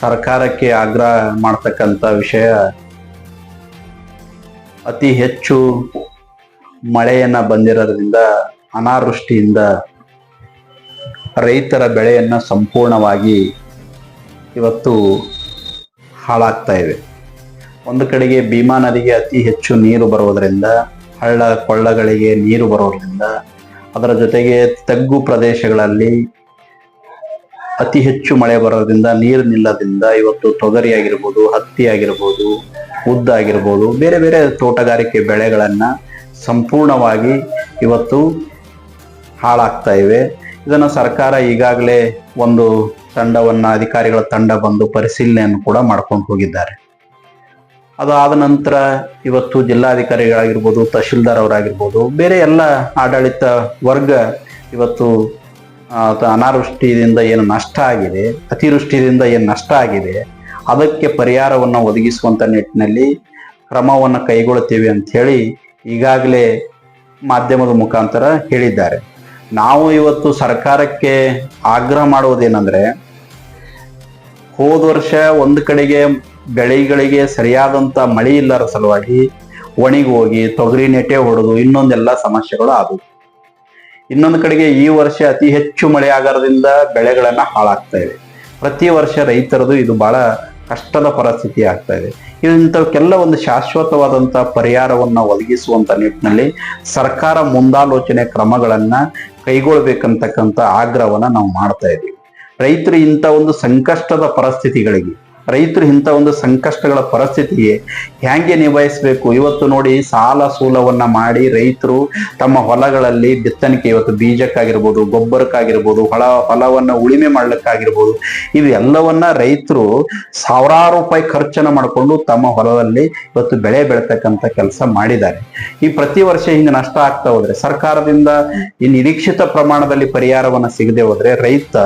ಸರ್ಕಾರಕ್ಕೆ ಆಗ್ರಹ ಮಾಡ್ತಕ್ಕಂಥ ವಿಷಯ ಅತಿ ಹೆಚ್ಚು ಮಳೆಯನ್ನ ಬಂದಿರೋದ್ರಿಂದ ಅನಾವೃಷ್ಟಿಯಿಂದ ರೈತರ ಬೆಳೆಯನ್ನ ಸಂಪೂರ್ಣವಾಗಿ ಇವತ್ತು ಹಾಳಾಗ್ತಾ ಇವೆ. ಒಂದು ಕಡೆಗೆ ಭೀಮಾ ನದಿಗೆ ಅತಿ ಹೆಚ್ಚು ನೀರು ಬರೋದರಿಂದ, ಹಳ್ಳ ಕೊಳ್ಳಗಳಿಗೆ ನೀರು ಬರೋದ್ರಿಂದ, ಅದರ ಜೊತೆಗೆ ತಗ್ಗು ಪ್ರದೇಶಗಳಲ್ಲಿ ಅತಿ ಹೆಚ್ಚು ಮಳೆ ಬರೋದ್ರಿಂದ, ನೀರು ನಿಲ್ಲದಿಂದ ಇವತ್ತು ತೊಗರಿ ಆಗಿರ್ಬೋದು ಹತ್ತಿ ಆಗಿರ್ಬೋದು ಉದ್ದ ಆಗಿರ್ಬೋದು ಬೇರೆ ಬೇರೆ ತೋಟಗಾರಿಕೆ ಬೆಳೆಗಳನ್ನು ಸಂಪೂರ್ಣವಾಗಿ ಇವತ್ತು ಹಾಳಾಗ್ತಾ ಇವೆ. ಇದನ್ನು ಸರ್ಕಾರ ಈಗಾಗಲೇ ಒಂದು ತಂಡವನ್ನು, ಅಧಿಕಾರಿಗಳ ತಂಡ ಬಂದು ಪರಿಶೀಲನೆಯನ್ನು ಕೂಡ ಮಾಡ್ಕೊಂಡು ಹೋಗಿದ್ದಾರೆ. ಅದಾದ ನಂತರ ಇವತ್ತು ಜಿಲ್ಲಾಧಿಕಾರಿಗಳಾಗಿರ್ಬೋದು, ತಹಶೀಲ್ದಾರ್ ಅವರಾಗಿರ್ಬೋದು, ಬೇರೆ ಎಲ್ಲ ಆಡಳಿತ ವರ್ಗ ಇವತ್ತು ಅನಾವೃಷ್ಟಿಯಿಂದ ಏನು ನಷ್ಟ ಆಗಿದೆ, ಅತಿವೃಷ್ಟಿಯಿಂದ ಏನು ನಷ್ಟ ಆಗಿದೆ, ಅದಕ್ಕೆ ಪರಿಹಾರವನ್ನು ಒದಗಿಸುವಂಥ ನಿಟ್ಟಿನಲ್ಲಿ ಕ್ರಮವನ್ನು ಕೈಗೊಳ್ಳುತ್ತೇವೆ ಅಂತ ಹೇಳಿ ಈಗಾಗಲೇ ಮಾಧ್ಯಮದ ಮುಖಾಂತರ ಹೇಳಿದ್ದಾರೆ. ನಾವು ಇವತ್ತು ಸರ್ಕಾರಕ್ಕೆ ಆಗ್ರಹ ಮಾಡುವುದೇನೆಂದರೆ, ಹೋದ ವರ್ಷ ಒಂದು ಕಡೆಗೆ ಬೆಳೆಗಳಿಗೆ ಸರಿಯಾದಂಥ ಮಳೆ ಇಲ್ಲರ ಸಲುವಾಗಿ ಒಣಗಿ ಹೋಗಿ ತೊಗರಿ ನೆಟ್ಟೆ ಹೊಡೆದು ಇನ್ನೊಂದೆಲ್ಲ ಸಮಸ್ಯೆಗಳು ಆದವು. ಇನ್ನೊಂದು ಕಡೆಗೆ ಈ ವರ್ಷ ಅತಿ ಹೆಚ್ಚು ಮಳೆ ಆಗಾರದಿಂದ ಬೆಳೆಗಳನ್ನ ಹಾಳಾಗ್ತಾ ಇದೆ. ಪ್ರತಿ ವರ್ಷ ರೈತರದು ಇದು ಬಹಳ ಕಷ್ಟದ ಪರಿಸ್ಥಿತಿ ಆಗ್ತಾ ಇದೆ. ಇಂಥವಕ್ಕೆಲ್ಲ ಒಂದು ಶಾಶ್ವತವಾದಂಥ ಪರಿಹಾರವನ್ನ ಒದಗಿಸುವಂಥ ನಿಟ್ಟಿನಲ್ಲಿ ಸರ್ಕಾರ ಮುಂದಾಲೋಚನೆ ಕ್ರಮಗಳನ್ನ ಕೈಗೊಳ್ಬೇಕಂತಕ್ಕಂಥ ಆಗ್ರಹವನ್ನು ನಾವು ಮಾಡ್ತಾ ಇದ್ದೀವಿ ರೈತರು ಇಂಥ ಒಂದು ಸಂಕಷ್ಟದ ಪರಿಸ್ಥಿತಿಗಳಿಗೆ ರೈತರು ಇಂಥ ಒಂದು ಸಂಕಷ್ಟಗಳ ಪರಿಸ್ಥಿತಿಗೆ ಹ್ಯಾಂಗೆ ನಿಭಾಯಿಸಬೇಕು? ಇವತ್ತು ನೋಡಿ ಸಾಲ ಸೂಲವನ್ನ ಮಾಡಿ ರೈತರು ತಮ್ಮ ಹೊಲಗಳಲ್ಲಿ ಬಿತ್ತನಿಕೆ ಇವತ್ತು ಬೀಜಕ್ಕಾಗಿರ್ಬೋದು, ಗೊಬ್ಬರಕ್ಕಾಗಿರ್ಬೋದು, ಹೊಲ, ಹೊಲವನ್ನ ಉಳಿಮೆ ಮಾಡ್ಲಿಕ್ಕಾಗಿರ್ಬೋದು ಇದು ಎಲ್ಲವನ್ನ ರೈತರು ಸಾವಿರಾರು ರೂಪಾಯಿ ಖರ್ಚನ್ನ ಮಾಡಿಕೊಂಡು ತಮ್ಮ ಹೊಲದಲ್ಲಿ ಇವತ್ತು ಬೆಳೆ ಬೆಳತಕ್ಕಂಥ ಕೆಲಸ ಮಾಡಿದ್ದಾರೆ. ಈ ಪ್ರತಿ ವರ್ಷ ಹಿಂಗೆ ನಷ್ಟ ಆಗ್ತಾ ಹೋದ್ರೆ, ಸರ್ಕಾರದಿಂದ ಈ ನಿರೀಕ್ಷಿತ ಪ್ರಮಾಣದಲ್ಲಿ ಪರಿಹಾರವನ್ನ ಸಿಗದೆ ಹೋದ್ರೆ ರೈತ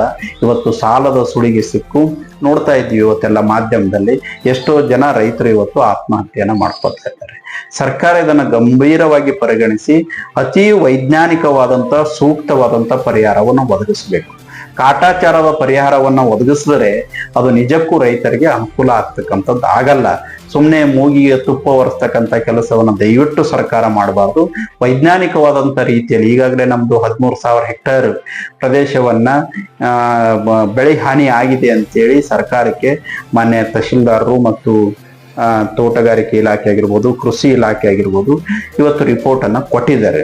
ಇವತ್ತು ಸಾಲದ ಸುಳಿಗೆ ಸಿಕ್ಕು ನೋಡ್ತಾ ಇದ್ದೀವಿ ಇವತ್ತೆಲ್ಲ ಮಾಧ್ಯಮದಲ್ಲಿ. ಎಷ್ಟೋ ಜನ ರೈತರು ಇವತ್ತು ಆತ್ಮಹತ್ಯೆಯನ್ನ ಮಾಡ್ಕೊತಾ ಇದ್ದಾರೆ. ಸರ್ಕಾರ ಇದನ್ನ ಗಂಭೀರವಾಗಿ ಪರಿಗಣಿಸಿ ಅತಿ ವೈಜ್ಞಾನಿಕವಾದಂತ ಸೂಕ್ತವಾದಂತ ಪರಿಹಾರವನ್ನು ಒದಗಿಸಬೇಕು. ಕಾಟಾಚಾರದ ಪರಿಹಾರವನ್ನ ಒದಗಿಸಿದ್ರೆ ಅದು ನಿಜಕ್ಕೂ ರೈತರಿಗೆ ಅನುಕೂಲ ಆಗ್ತಕ್ಕಂಥದ್ದು ಆಗಲ್ಲ. ಸುಮ್ಮನೆ ಮೂಗಿಗೆ ತುಪ್ಪ ಒರೆಸ್ತಕ್ಕಂಥ ಕೆಲಸವನ್ನ ದಯವಿಟ್ಟು ಸರ್ಕಾರ ಮಾಡಬಾರ್ದು. ವೈಜ್ಞಾನಿಕವಾದಂಥ ರೀತಿಯಲ್ಲಿ ಈಗಾಗಲೇ ನಮ್ದು ಹದಿಮೂರು ಸಾವಿರ ಹೆಕ್ಟೇರ್ ಪ್ರದೇಶವನ್ನ ಬೆಳೆ ಹಾನಿ ಆಗಿದೆ ಅಂತೇಳಿ ಸರ್ಕಾರಕ್ಕೆ ಮಾನ್ಯ ತಹಶೀಲ್ದಾರರು ಮತ್ತು ತೋಟಗಾರಿಕೆ ಇಲಾಖೆ ಆಗಿರ್ಬೋದು, ಕೃಷಿ ಇಲಾಖೆ ಆಗಿರ್ಬೋದು, ಇವತ್ತು ರಿಪೋರ್ಟ್ ಅನ್ನ ಕೊಟ್ಟಿದ್ದಾರೆ.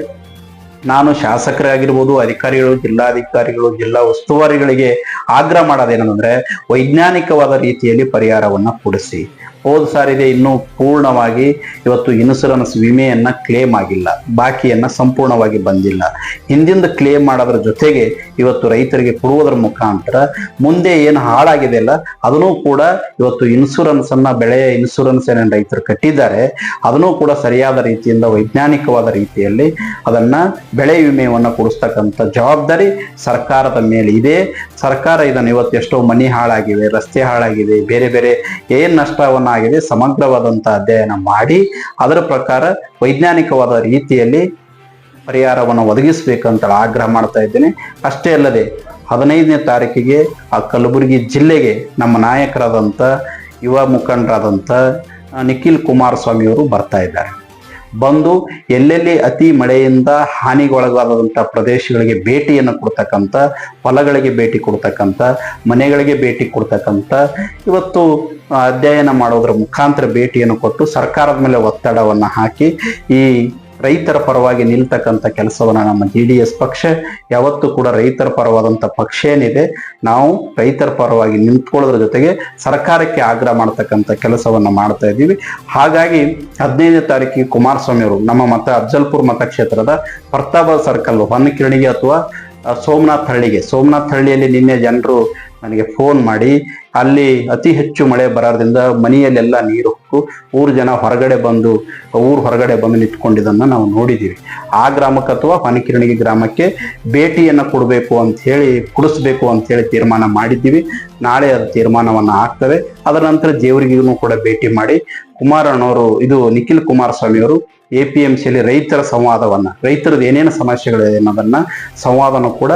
ನಾನು ಶಾಸಕರಾಗಿರ್ಬೋದು ಅಧಿಕಾರಿಗಳು ಜಿಲ್ಲಾಧಿಕಾರಿಗಳು ಜಿಲ್ಲಾ ಉಸ್ತುವಾರಿಗಳಿಗೆ ಆಗ್ರಹ ಮಾಡೋದೇನಂದ್ರೆ ವೈಜ್ಞಾನಿಕವಾದ ರೀತಿಯಲ್ಲಿ ಪರಿಹಾರವನ್ನ ಕೊಡಿಸಿ. ಹೋದ ಸಾರಿಗೆ ಇನ್ನೂ ಪೂರ್ಣವಾಗಿ ಇವತ್ತು ಇನ್ಸೂರೆನ್ಸ್ ವಿಮೆಯನ್ನ ಕ್ಲೇಮ್ ಆಗಿಲ್ಲ. ಬಾಕಿಯನ್ನ ಸಂಪೂರ್ಣವಾಗಿ ಬಂದಿಲ್ಲ. ಹಿಂದಿಂದ ಕ್ಲೇಮ್ ಮಾಡೋದ್ರ ಜೊತೆಗೆ ಇವತ್ತು ರೈತರಿಗೆ ಕೊಡುವುದರ ಮುಖಾಂತರ ಮುಂದೆ ಏನು ಹಾಳಾಗಿದೆ ಅಲ್ಲ, ಅದನ್ನು ಕೂಡ ಇವತ್ತು ಇನ್ಸೂರೆನ್ಸ್ ಅನ್ನ ಬೆಳೆಯ ಇನ್ಸೂರೆನ್ಸ್ ಏನೇನು ರೈತರು ಕಟ್ಟಿದ್ದಾರೆ, ಅದನ್ನು ಕೂಡ ಸರಿಯಾದ ರೀತಿಯಿಂದ ವೈಜ್ಞಾನಿಕವಾದ ರೀತಿಯಲ್ಲಿ ಅದನ್ನ ಬೆಳೆ ವಿಮೆಯನ್ನ ಕೊಡಿಸ್ತಕ್ಕಂತ ಜವಾಬ್ದಾರಿ ಸರ್ಕಾರದ ಮೇಲೆ ಇದೆ. ಸರ್ಕಾರ ಇದನ್ನು ಇವತ್ತು ಎಷ್ಟೋ ಮನಿ ಹಾಳಾಗಿವೆ ರಸ್ತೆ ಹಾಳಾಗಿದೆ, ಬೇರೆ ಬೇರೆ ಏನ್ ನಷ್ಟವನ್ನ ಆಗಿದೆ ಸಮಗ್ರವಾದಂತಹ ಅಧ್ಯಯನ ಮಾಡಿ, ಅದರ ಪ್ರಕಾರ ವೈಜ್ಞಾನಿಕವಾದ ರೀತಿಯಲ್ಲಿ ಪರಿಹಾರವನ್ನು ಒದಗಿಸಬೇಕಂತ ಆಗ್ರಹ ಮಾಡ್ತಾ ಇದ್ದೇನೆ. ಅಷ್ಟೇ ಅಲ್ಲದೆ ಹದಿನೈದನೇ ತಾರೀಕಿಗೆ ಆ ಕಲಬುರಗಿ ಜಿಲ್ಲೆಗೆ ನಮ್ಮ ನಾಯಕರಾದಂಥ ಯುವ ಮುಖಂಡರಾದಂಥ ನಿಖಿಲ್ ಕುಮಾರಸ್ವಾಮಿಯವರು ಬರ್ತಾ ಇದ್ದಾರೆ. ಬಂದು ಎಲ್ಲೆಲ್ಲಿ ಅತಿ ಮಳೆಯಿಂದ ಹಾನಿಗೊಳಗಾದಂಥ ಪ್ರದೇಶಗಳಿಗೆ ಭೇಟಿಯನ್ನು ಕೊಡ್ತಕ್ಕಂಥ, ಹೊಲಗಳಿಗೆ ಭೇಟಿ ಕೊಡ್ತಕ್ಕಂಥ, ಮನೆಗಳಿಗೆ ಭೇಟಿ ಕೊಡ್ತಕ್ಕಂಥ, ಇವತ್ತು ಅಧ್ಯಯನ ಮಾಡೋದ್ರ ಮುಖಾಂತರ ಭೇಟಿಯನ್ನು ಕೊಟ್ಟು ಸರ್ಕಾರದ ಮೇಲೆ ಒತ್ತಡವನ್ನು ಹಾಕಿ ಈ ರೈತರ ಪರವಾಗಿ ನಿಲ್ತಕ್ಕಂಥ ಕೆಲಸವನ್ನ ನಮ್ಮ ಜಿ ಡಿ ಎಸ್ ಪಕ್ಷ, ಯಾವತ್ತೂ ಕೂಡ ರೈತರ ಪರವಾದಂಥ ಪಕ್ಷ ಏನಿದೆ, ನಾವು ರೈತರ ಪರವಾಗಿ ನಿಂತ್ಕೊಳ್ಳೋದ್ರ ಜೊತೆಗೆ ಸರ್ಕಾರಕ್ಕೆ ಆಗ್ರಹ ಮಾಡ್ತಕ್ಕಂಥ ಕೆಲಸವನ್ನ ಮಾಡ್ತಾ ಇದ್ದೀವಿ. ಹಾಗಾಗಿ ಹದಿನೈದನೇ ತಾರೀಕಿಗೆ ಕುಮಾರಸ್ವಾಮಿ ಅವರು ನಮ್ಮ ಮತ, ಅಫ್ಜಲ್ಪುರ್ ಮತಕ್ಷೇತ್ರದ ಪ್ರತಾಪ ಸರ್ಕಲ್ ಹೊನ್ನಕಿರಣಿಗೆ ಅಥವಾ ಸೋಮನಾಥ್ ಹಳ್ಳಿಗೆ, ಸೋಮನಾಥ್ ಹಳ್ಳಿಯಲ್ಲಿ ನಿನ್ನೆ ಜನರು ನನಗೆ ಫೋನ್ ಮಾಡಿ, ಅಲ್ಲಿ ಅತಿ ಹೆಚ್ಚು ಮಳೆ ಬರೋದ್ರಿಂದ ಮನೆಯಲ್ಲೆಲ್ಲ ನೀರು ಊರು ಜನ ಹೊರಗಡೆ ಬಂದು, ಊರು ಹೊರಗಡೆ ಬಂದು ನಿಂತ್ಕೊಂಡಿದ್ದನ್ನು ನಾವು ನೋಡಿದ್ದೀವಿ ಆ ಗ್ರಾಮಕ್ಕೆ ಅಥವಾ ಹೊನಕಿರಣಿಗೆ ಗ್ರಾಮಕ್ಕೆ ಭೇಟಿಯನ್ನು ಕೊಡಬೇಕು ಅಂತ ಹೇಳಿ, ಕೊಡಿಸ್ಬೇಕು ಅಂತ ಹೇಳಿ ತೀರ್ಮಾನ ಮಾಡಿದ್ದೀವಿ. ನಾಳೆ ಅದು ತೀರ್ಮಾನವನ್ನು ಆಗ್ತವೆ ಅದರ ನಂತರ ಜೇವರಿಗೂ ಕೂಡ ಭೇಟಿ ಮಾಡಿ ಕುಮಾರಣ್ಣವರು, ಇದು ನಿಖಿಲ್ ಕುಮಾರಸ್ವಾಮಿ ಅವರು ಎ ಪಿ ಎಂ ಸಿಯಲ್ಲಿ ರೈತರ ಸಂವಾದವನ್ನು, ರೈತರದ್ದು ಏನೇನು ಸಮಸ್ಯೆಗಳಿದೆ ಅನ್ನೋದನ್ನು ಸಂವಾದನೂ ಕೂಡ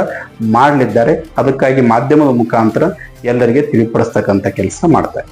ಮಾಡಲಿದ್ದಾರೆ. ಅದಕ್ಕಾಗಿ ಮಾಧ್ಯಮದ ಮುಖಾಂತರ ಎಲ್ಲರಿಗೆ ತಿಳಿಪಡಿಸ್ತಕ್ಕಂಥ ಕೆಲಸ ಮಾಡ್ತಾರೆ.